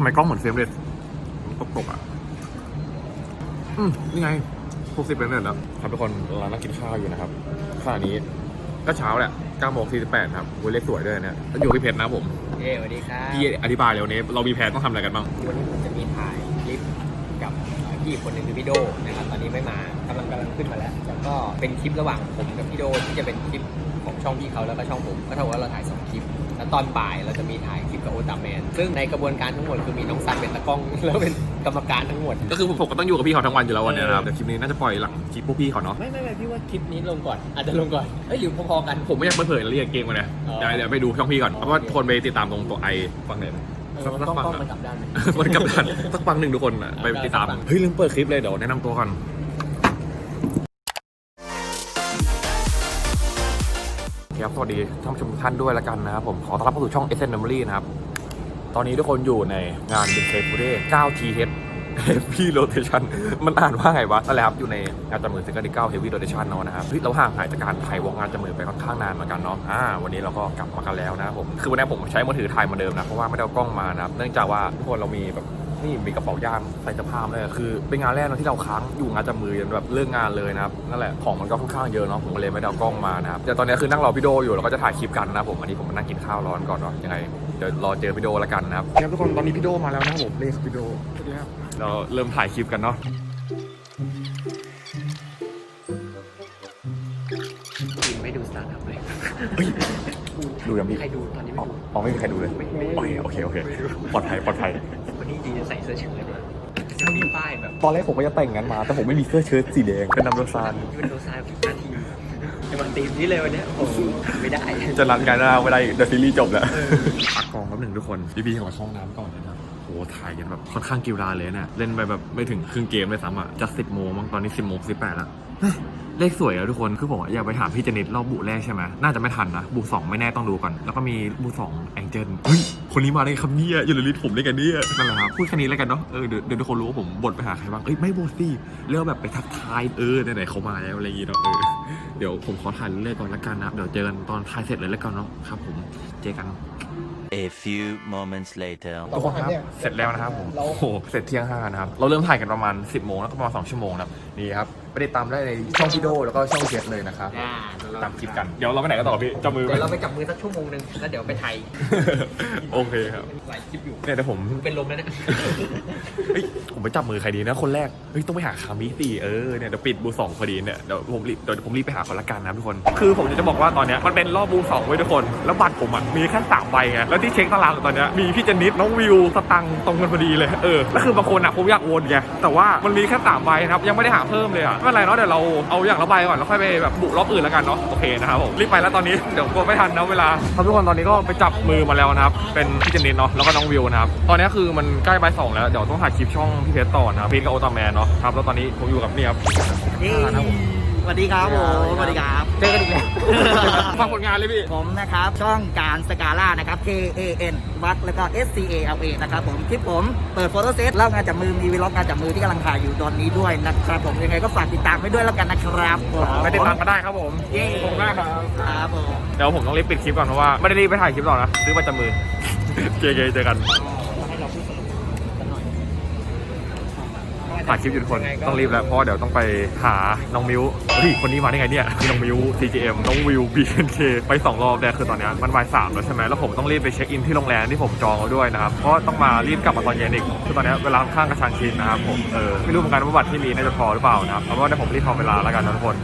ทำไมกล้องเหมือนเฟรมเรทตกตกๆอะ อืมนี่ไงหกสิบเปอร์เซ็นต์แล้วครับทุกคนเรานั่งกินข้าวอยู่นะครับขณะนี้ก็เช้าแหละ9โมง48ครับโอ้ยเลขสวยด้วยเนี่ยอยู่พี่เพชรนะครับผมเอ้สวัสดีครับพี่อธิบายเร็วนี้ เรามีแผนต้องทำอะไรกันบ้าง วันนี้ผมจะมีถ่ายคลิปกับเอ่อพี่คนหนึ่งคือพี่โดนะครับ ตอนนี้ไม่มากำลังกำลังขึ้นมาแล้ว แล้วก็เป็นคลิประหว่างผมกับพี่โดที่จะเป็นคลิปของช่องพี่เขาแล้วก็ช่องผม ก็เท่ากับว่าเราถ่ายสองคลิป แล้วตอนบ่ายเราจะมีถ่ายคลิปกับโอตาแมน ซึ่งในกระบวนการทั้งหมดคือมีน้องซันเป็นตะกล้อง แล้วเป็นกรรมการทั้งหมด ก็คือผมก็ต้องอยู่กับพี่เขาทั้งวันอยู่แล้ววันเนี้ยนะครับแต่คลิปนี้น่าจะปล่อยหลังคลิปพวกพี่เขาเนาะไม่ไม่ไม่พี่ว่าคลิปนี้ลงก่อน อาจจะลงก่อนเอ้ยหรือพอๆกัน ผมไม่อยากเปิดเผยรายละเอียดเกมกันนะอ๋อ เดี๋ยวเดี๋ยวไปดูช่องพี่ก่อนเพราะว่าคนไปติดตามตรงตัวไอฟังเลยนะเออสักต้องฟังต้องอะมันกลับด้านไหม มันกลับดันสักฟังหนึ่งทุกคนอะไปติดตามได้สักฟังเฮ้ยลืมเปิดคลิปเลยเดี๋ยวแนะนำตัวก่อน ครับสวัสดีท่านผู้ชมทุกท่านด้วยละกันนะครับผมขอต้อนรับเข้าสู่ช่อง s n Memory นะครับ ตอนนี้ทุกคนอยู่ในงาน b i n c a f u r e 9 TH Heavy Rotation มันอ่านว่าไงวะนั่นแหละครับ อยู่ในงานจมือซิงเกิลที่9 Heavy Rotation เนาะนะครับเฮ้ยเราห่างหายจากการถ่ายวงงานจมือไปค่อนข้างนานเหมือนกันเนาะอ่าวันนี้เราก็กลับมากันแล้วนะครับผมคือวันนี้ผมใช้มือถือถ่ายเหมือนเดิมนะเพราะว่าไม่ได้เอากล้องมานะครับเนื่องจากว่าทุกคนเรามีแบบ นี่มีกระเป๋าย่ามใส่เสื้อผ้าเลยคือ เป็นงานแรกเนอะที่เราค้างอยู่งานจับมือจนแบบเลิกงานเลยนะครับนั่นแหละของมันก็ค่อนข้างเยอะเนาะผมก็เลยไม่ได้เอากล้องมานะครับแต่ตอนนี้คือนั่งรอพี่โดอยู่เราก็จะถ่ายคลิปกันนะครับผมอันนี้ผมมานั่งกินข้าวร้อนก่อนเนาะยังไงเดี๋ยวรอเจอพี่โดแล้วกันนะครับครับทุกคนตอนนี้พี่โดมาแล้วนะครับผมเลขพี่โดเราเริ่มถ่ายคลิปกันเนาะทีมไม่ดูสตาร์ทอัพเลยดูยังพี่ใครดูตอนนี้อ๋ไม่อดูอ๋อไม่มีใครดูเลยไม่ไม่โอเคโอเคโอเคปลอดภัยปลอดภัยวั นนี้จริงจะใส่เสื้อเชิ้ตมาไม่มีป้ายแบบตอนแรกผมก็จะแต่งงั้นมา แต่ผมไม่มีเสื้อเชิ้ตสีแดงเป็นนำโดซานที่เป็นโดซายแบบนาทีในวันตีมนี้เลยวันเนี้ยโอ้โหไม่ได้จะรันกันนะไม่ได้เดอะซีรีส์จบแล้วพักกองแป๊บหนึ่งทุกคนพี่พี่ขอช่องน้ำก่อนนะครับโหถ่ายกันแบบค่อนข้างกิวลาเลยเนี่ยเล่นไปแบบไม่ถึงครึ่งเกมเลยซ้ำอะจะสิบโมงมั้งตอนนี้สิบโมงสิบแปดแล้ว เฮ้ยเลขสวยแล้วทุกคนคือผมอะอยากไปถามพี่เจนิดรอบบุแรกใช่ไหมน่าจะไม่ทันนะบุสองไม่แน่ต้องดูก่อน แล้วก็มีบุสองแองเจิลเฮ้ยคนนี้มาได้คำเนี่ยอยู่ในลิสต์ผมได้กันเนี่ยนั่นแหละครับพูดแค่นี้แล้วกันเนาะเออเดี๋ยวเดี๋ยวทุกคนรู้ว่าผมบ่นไปหาใครบ้างเอ้ยไม่บ่นสิเรียกว่าแบบไปทักทายเออไหนๆเขามาแล้วอะไรอย่างงี้เนาะเออเดี๋ยวผมขอถ่ายเรื่อยๆก่อนละกันนะครับเดี๋ยวเจอกันตอนถ่ายเสร็จเลยแล้วกันเนาะครับ ผมเจอกัน A few moments later. ทุกคนครับ เสร็จแล้วนะครับผม โอ้โห เสร็จเที่ยงห้านะครับ เราเริ่มถ่ายกันประมาณ 10 โมงแล้วก็ประมาณ 2 ชั่วโมงนะครับ นี่ครับไปติดตามได้ในช่องวิดีโอแล้วก็ช่องเจ็ดเลยนะครับอ่าตามคลิปกัน เดี๋ยวเราไปไหนกันต่อพี่จับมือไหมเดี๋ยวเราไปจับมือสักชั่วโมงหนึงแล้วเดี๋ยวไปไทยโอเคครับหลายคลิปอยู่ เนี่ยเดี๋ยวผมเป็นลมแล้วเนี่ย เฮ้ยผมไปจับมือใครดีนะ คนแรกเฮ้ยต้องไปหาคามิตีเออเนี่ยเดี๋ยวปิดบูสองพอดีเนี่ยเดี๋ยวผมรีบเดี๋ยวผมรีบไปหาเขาละกันนะครับทุกคน คือผมจะบอกว่าตอนเนี้ยมันเป็นรอบบูสองไว้ยทุกคน แล้วบัตรผมอะมีแค่สามใบไงแล้วที่เช็คตารางตอนเนี้ยมีพี่เจนิดน้องวิวสตังค์ตรงกันพอดีเลยเออแล้วคือบางคนอะผมอยากโอนไงแต่ว่ามันมีแค่สามใบนะครับยังไม่ได้หาเพิ่มเลยอะไม่เป็นไรเนาะเดี๋ยวเราเอาอย่างละใบก่อนแล้วค่อยไปแบบบุรอบอื่นแล้วกันเนาะโอเคนะครับผมรีบไปแล้วตอนนี้เดี๋ยวกลัวไม่ทันนะเวลาครับทุกคนตอนนี้ก็ไปจับมือมาแล้วนะครับเป็นพี่เจนิดเนาะแล้วก็น้องวิวนะครับตอนนี้คือมันใกล้ใบายสองแล้วเดี๋ยวต้องถ่ายคลิปช่องพี่เพชรต่อนะครับพีทกับโอตาแมนเนาะครับแล้วตอนนี้ผมอยู่กับนี่ครับครับผม สวัสดีครับผมสวัสดีครับเจอกันอีกแล้วฟังผลงานเลยพี่ ผมนะครับ ช่องการสกาล่านะครับ K A N วัดแล้วก็ S C A L A นะครับผมคลิปผมเปิดโฟโต้เซตเล่างานจับมือมีวีล็อกงานจับมือที่กำลังถ่ายอยู่ตอนนี้ด้วยนะครับผมยังไงก็ฝากติดตามไว้ด้วยแล้วกันนะครับผมไปติดตามกันได้ครับผมเย้ขอบคุณมากครับครับผมเดี๋ยวผมต้องรีบปิดคลิปก่อนเพราะว่าไม่ได้รีบไปถ่ายคลิปต่อนะซื้อประจำมือเจเจเจอกัน ถ่ายคลิปอยู่ทุกคนต้องรีบแล้วเพราะเดี๋ยวต้องไปหาน้องมิวเฮ้ยคนนี้มาได้ไงเนี่ยคือน้องมิว CGM น้องวิว BNK ไปสองรอบแต่คือตอนนี้มันบ่ายสามแล้วใช่ไหมแล้วผมต้องรีบไปเช็คอินที่โรงแรมที่ผมจองเอาด้วยนะครับเพราะต้องมารีบกลับมาตอนเย็นอีกคือตอนนี้เวลาข้างกระชังชินนะครับผมเออไม่รู้เหมือนกันว่าบัตรที่มีน่าจะพอหรือเปล่านะครับเอาะว่าเดี๋ยวผมรีบทำเวลาแล้วกันนะทุกคน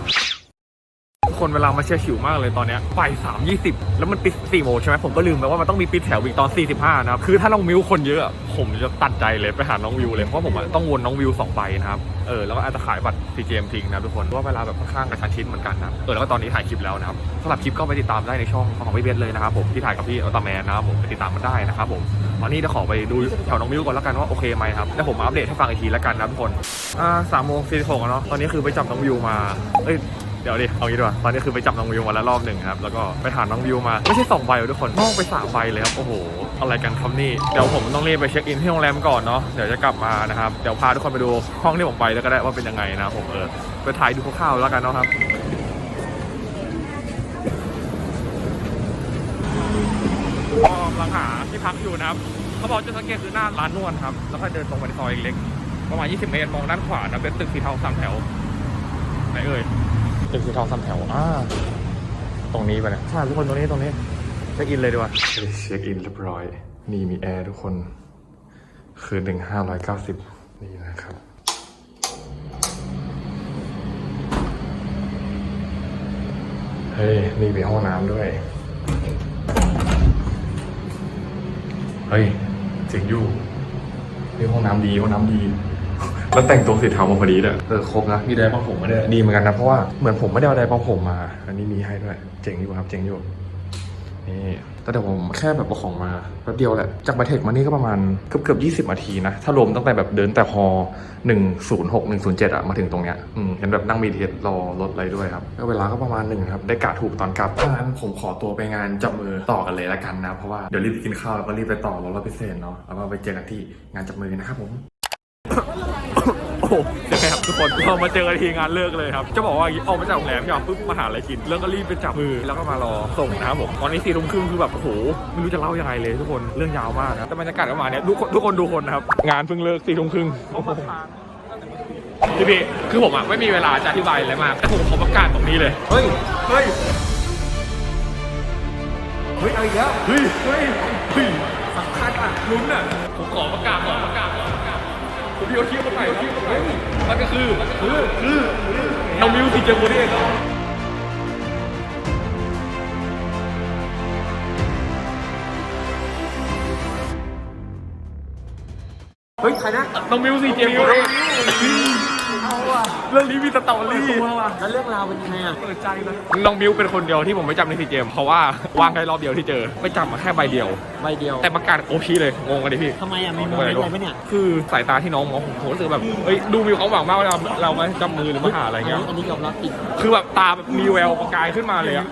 คนเวลามาเชียร์ฉิวมากเลยตอนเนี้ยบ่ายสามยี่สิบแล้วมันปิดสี่โมงใช่ไหมผมก็ลืมไปว่ามันต้องมีปิดแถวอีกตอนสี่สิบห้านะครับคือถ้าน้องมิวคนเยอะผมจะตัดใจเลยไปหาน้องวิวเลยเพราะผมต้องวนน้องวิวสองใบนะครับเออแล้วก็อาจจะขายบัตรซีเกมทิ้งนะทุกคนเพราะว่าเวลาแบบค่อนข้างกระชั้นชิดเหมือนกันนะเออแล้วก็ตอนนี้ถ่ายคลิปแล้วนะครับสำหรับคลิปก็ไปติดตามได้ในช่องของพี่เบสเลยนะครับผมที่ถ่ายกับพี่อัลตาแมนนะครับผมไปติดตามมันได้นะครับผมตอนนี้จะขอไปดูแถวน้องมิวก่อนแล้วกันว่าโอเคไหมครับแล้วผมอัปเดตให้ฟังอีกทีแล้วกันนะทุกคนอ่าสามโมงสี่สิบหกเนาะตอนนี้คือไปจับน้องวิวมาเอ้ย ดี๋ยวดิเอางี้ดีกว่าตอนนี้คือไปจับน้องวิวมาแล้วรอบหนึ่งครับแล้วก็ไปถามน้องวิวมาไม่ใช่สองใบทุกคนนอกไปสามใบเลยครับโอ้โหอะไรกันครับนี่เดี๋ยวผมต้องรีบไปเช็คอินที่โรงแรมก่อนเนาะเดี๋ยวจะกลับมานะครับเดี๋ยวพาทุกคนไปดูห้องที่ผมไปแล้วก็ได้ว่าเป็นยังไงนะผมเออไปถ่ายดูคร่าวๆแล้วกันเนาะครับก็กำลังหาที่พักอยู่นะครับเขาบอกจุดสังเกตคือหน้าร้านนวดครับแล้วก็เดินตรงไปในซอยเล็กประมาณ 20 เมตรมองด้านขวานะเป็นตึกสีเทาสามแถวไหนเอ่ย ตึกสีเทาสามแถวอ่าตรงนี้ไปะเนี่ยใช่ทุกคนตรงนี้ตรงนี้เช็คอินเลยดีกว่าเช็คอินเรียบร้อย นี่มีแอร์ทุกคน คือหนึ่งห้าร้อยเก้าสิบนี่นะครับเฮ้ยนี่มีห้องน้ำด้วย เฮ้ยเจ๋งอยู่นี่ห้องน้ำดีห้องน้ำดี แล้วแต่งตัวสีเทามาพอดีเลยเออครบนะมีไดร์เป่าผมมาด้วยดีเหมือนกันนะเพราะว่าเหมือนผมไม่ได้เอาไดร์เป่าผมมา อันนี้มีให้ด้วยเจ๋งอยู่ครับเจ๋งอยู่นี่แต่เดี๋ยวผมแค่แบบเอาของมาแป๊บเดียวแหละ จากไบเทคมานี่ก็ประมาณเกือบเกือบยี่สิบนาทีนะ ถ้ารวมตั้งแต่แบบเดินแต่ฮอหนึ่งศูนย์หกหนึ่งศูนย์เจ็ดอะมาถึงตรงเนี้ยอืมเห็นแบบนั่งมีเทสรอรถอะไรด้วยครับก็เวลาก็ประมาณหนึ่งครับ ได้กะถูกตอนกลับถ้างั้นผมขอตัวไปงานจับมือต่อกันเลยละกันนะ เพราะว่าเดี๋ยวรีบไปกินข้าวแล้วก็รีบไปต่อรถรถพิเศษเนาะแล้วก็ไปเจอกันที่งานจับมือนะครับผมโอ้โหยังไงครับทุกคนเรามาเจอกันทีงานเลิกเลยครับ จะบอกว่าออกมาจากโรงแรมพี่อ๋อมปุ๊บมาหาอะไรกิน แล้วก็รีบไปจับมือแล้วก็มารอส่งนะครับผมตอนนี้สี่ทุ่มครึ่งคือแบบโอ้โหไม่รู้จะเล่ายังไงเลยทุกคนเรื่องยาวมากนะแต่บรรยากาศประมาณเนี้ยทุกคนทุกคนดูคนนะครับงานเพิ่งเลิกสี่ทุ่มครึ่งพี่พี่คือผมอะไม่มีเวลาจะอธิบายอะไรมากแต่ผมขอประกาศตรงนี้เลย เฮ้ย เฮ้ย เฮ้ยเอาอีกแล้วเฮ้ย เฮ้ย เฮ้ยสำคัญอะลุ้นอะผมขอประกาศขอประกาศขอประกาศ มีโอคิวมใหม่แล้วเฮ้ยมันก็คือคือคือน้องมิวสิเจอคนเองครับเฮ้ยใครนะน้องมิวสิเจมส์โม เดลเรื่องนี้มีสตอรี่แล้วเรื่องราวเป็นยังไงอะเปิดใจเลยน้องมิวเป็นคนเดียวที่ผมไม่จำในซีเจมส์เพราะว่าวางแค่รอบเดียวที่เจอ ไม่จำมาแค่ใบเดียว ใบเดียว แต่ประกาศโอพีเลย งงกันดิพี่ทำไมอะมีโมเมนต์อะไรไหมเนี่ย คือสายตาที่น้องมองผมผมรู้สึกแบบเอ้ย ดูมีความหวังมากว่าเราเรามาจับมือหรือมาหาอะไรเงี้ย อันนี้ยอมรับจริงคือแบบตาแบบมีแววประกายขึ้นมาเลยอะ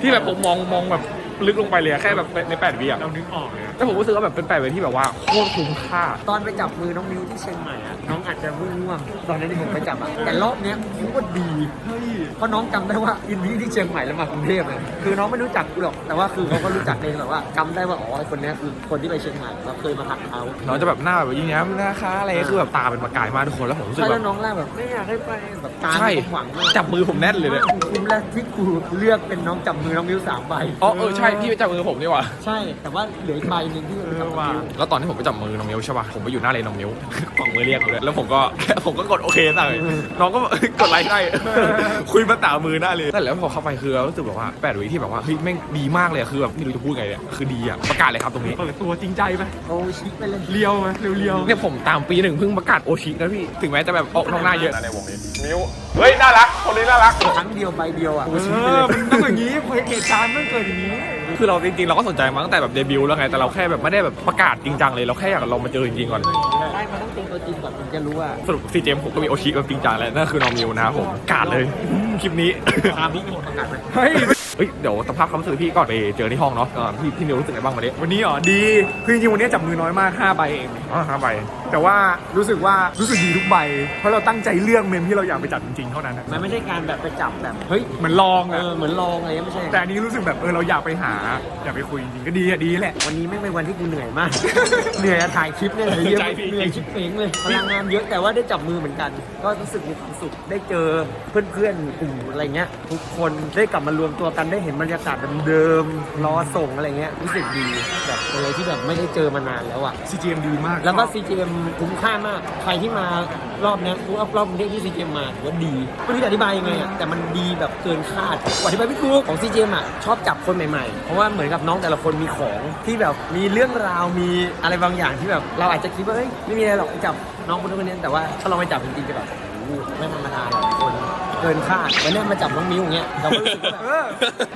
ที่แบบผมมองมองแบบ ลึกลงไปเลยอะแค่แบบในแปดวิอะเรานึกออกเลยแต่ผมรู้สึกว่าแบบเป็นแปดวิที่แบบว่าโคตรคุ้มค่า ตอนไปจับมือน้องมิวที่เชียงใหม่อะน้องอาจจะง่วงๆตอนนั้นที่ผมไปจับอะแต่รอบเนี้ยโคตรดี เพราะน้องจำได้ว่าอินดี้ที่เชียงใหม่แล้วมากรุงเทพเลยคือน้องไม่รู้จักกูหรอก แต่ว่าคือเขาก็รู้จักเองแหละว่าจำได้ว่าอ๋อไอ้คนเนี้ยคือคนที่ไปเชียงใหม่เราเคยมาหักเขาน้องจะแบบหน้าแบบยิ้มแย้มนะคะอะไรคือแบบตาเป็นประกายมากทุกคนแล้วผมรู้สึกใช่แบแล้วบน้องแรกแบบไม่อยากให้ไปแบบตาใช่มีความหวังมากจับมือผมแน่นเลยเนี่ย คุ้มแล้วที่กูเลือกเป็นน้องจับมือน้องมิวสามใบ อ๋อเออใช่พี่ไปจับมือผมนี่หว่า ใช่ แต่ว่าเหลืออีกใบหนึ่งที่เป็นจับมือแล้วตอนที่ผมไปจับมือน้องมิวใช่ป่ะ ผมไปอยู่หน้าเลนน้องมิวกล่องมือเรียกเลยแล้วผมก็ ผมก็กดโอเคสั่งเลยน้องก็ กดไลค์ให้คุยมาต่ามือหน้าเลยแต่แล้วพอเข้าไปคือเรารู้สึกแบบว่าแปดวิที่แบบว่าเฮ้ยแม่งดีมากเลยอะคือแบบไม่รู้จะพูดไงเนี่ยคือดีอะประกาศเลยครับตรงนี้ เปิดตัวจริงใจไหมโอ้ชิคไปเลยเรียวไหมเรียวๆ เนี่ยผมตามปีหนึ่งเพิ่งประกาศโอชินะพี่ ถึงแม้จะแบบออกนอกหน้าเยอะในวงนี้มิวเฮ้ยน่ารักคนนี้น่ารัก ครั้งเดียวใบเดียวอะเอโอ้ชิคไปอเลยมันต้องอย่างนี้เหตุการณ์มันเกิดอย่างนี้ คือเราจริงๆเราก็สนใจมาตั้งแต่แบบเดบิวต์แล้วไง แต่เราแค่แบบไม่ได้แบบประกาศจริงจังเลย เราแค่อยากลองมาเจอจริงๆก่อน ได้มาต้องเป็นตัวจริงก่อนถึงจะรู้ว่าสรุปซีเจมผมก็มีโอชิแบบจริงจังแล้วนั่นคือน้องมิวนะครับผมประกาศเลยอืมคลิปนี้ตามพี่โหดประกาศไหมเฮ้ย เฮ้ยเดี๋ยวสัมภาษณ์ความรู้สึกพี่ก่อนไปเจอที่ห้องเนาะก่อนพี่พี่นิวรู้สึกไงบ้างวันนี้ วันนี้เหรอดี คือจริงๆวันนี้จับมือน้อยมาก5ใบเอง อ๋อห้าใบแต่ว่ารู้สึกว่ารู้สึกดีทุกใบ เพราะเราตั้งใจเลือกเมมที่เราอยากไปจับจริงๆเท่านั้นนะมันไม่ใช่การแบบไปจับแบบเฮ้ยเหมือนลองเออะอเหมือนลองอะไรไม่ใช่ แต่อันนี้รู้สึกแบบเออเราอยากไปหาอยากไปคุยจริงๆก็ดีอะดีแหละ วันนี้ไม่เป็นวันที่กูเหนื่อยมาก เหนื่อยอะถ่ายคลิปเนี่ยเหนื่อยเยอะใจพี่ เหนื่อยคลิปเองเลยพลังงานเยอะแต่ว่าได้จับมือเหมือนกัน ก็รู้สึกมีความสุขได้เจอเพื่อนๆกลุ่มอะไรเงี้ยทุกคนได้กลับมารวมตัวกันได้เห็นบรรยากาศเดิมๆรอส่งอะไรเงี้ยรู้สึกดีแบบเป็นอะไรที่แบบไม่ได้เจอมานานแล้วอะ CGM ดีมากแล้วก็ CGM คุ้มค่ามาก ใครที่มารอบเนี้ยรอบรอบกรุงเทพที่ CGM มาถือว่าดีไม่รู้จะอธิบายยังไงอะแต่มันดีแบบเกินคาดอธิบายไม่ถูกของ CGM อะชอบจับคนใหม่ๆ เพราะว่าเหมือนกับน้องแต่ละคนมีของที่แบบมีเรื่องราวมีอะไรบางอย่างที่แบบเราอาจจะคิดว่าเฮ้ยไม่มีอะไรหรอกไปจับน้องคนนู้นคนนี้แต่ว่าถ้าเราไปจับจริงๆจะแบบโอ้โหไม่ธรรมดาหรอกคน เกินคาดวันเนี้ยมาจับน้องมิวอย่างเงี้ยเราก็รู้สึกว่าแบบ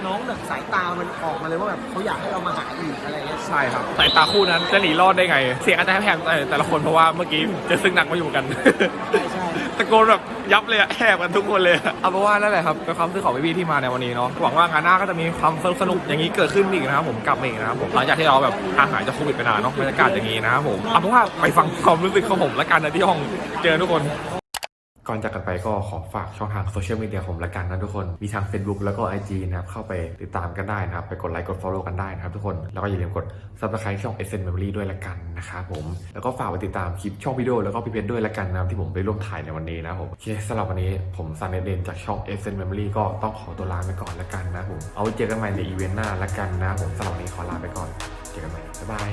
น้องแบบสายตามันออกมาเลยว่าแบบเขาอยากให้เรามาหาอีกอะไรเงี้ย ใช่ครับสายตาคู่นั้นจะหนีรอดได้ไง เสียงอาจจะแหบแต่แต่ละคนเพราะว่าเมื่อกี้เจะซึ่งหนักมาอยู่กัน ใช่ใช่ ตะโกนแบบยับเลยอะแหบกันทุกคนเลยอะเอาเป็นว่านั่นแหละครับเป็นความรู้สึกของพี่ๆที่มาในวันนี้เนาะหวังว่างานหน้าก็จะมีความสนุกอย่างนี้เกิดขึ้นอีกนะครับผมกลับมาอีกนะครับผมหลังจากที่เราแบบห่างหายจากโควิดไปนานเนาะบรรยากาศอย่างนี้นะครับผมเอาเป็นว่าไปฟังความรู้สึกของผมและกันนะที่ห้องเจอทุกคน ก่อนจากกันไปก็ขอฝากช่องทางโซเชียลมีเดียผมละกันนะทุกคน มีทาง Facebook แล้วก็ IG นะครับ เข้าไปติดตามกันได้นะครับ ไปกดไลค์กด Follow กันได้นะครับทุกคน แล้วก็อย่าลืมกด Subscribe ช่อง s n Memory ด้วยละกันนะครับผม แล้วก็ฝากไปติดตามคลิปช่องวิดีโอแล้วก็พี่เพชรด้วยละกันนะครับที่ผมไปร่วมถ่ายในวันนี้นะครับผมโอเคสำหรับวันนี้ผมซันเดนจากช่อง s n Memory ก็ต้องขอตัวลาไปก่อนละกันนะผม เอาไว้เจอกันใหม่ในอีเวนต์หน้าละกันนะผมสำหรับวันนี้ขอลาไปก่อน เจอกันใหม่บ๊ายบาย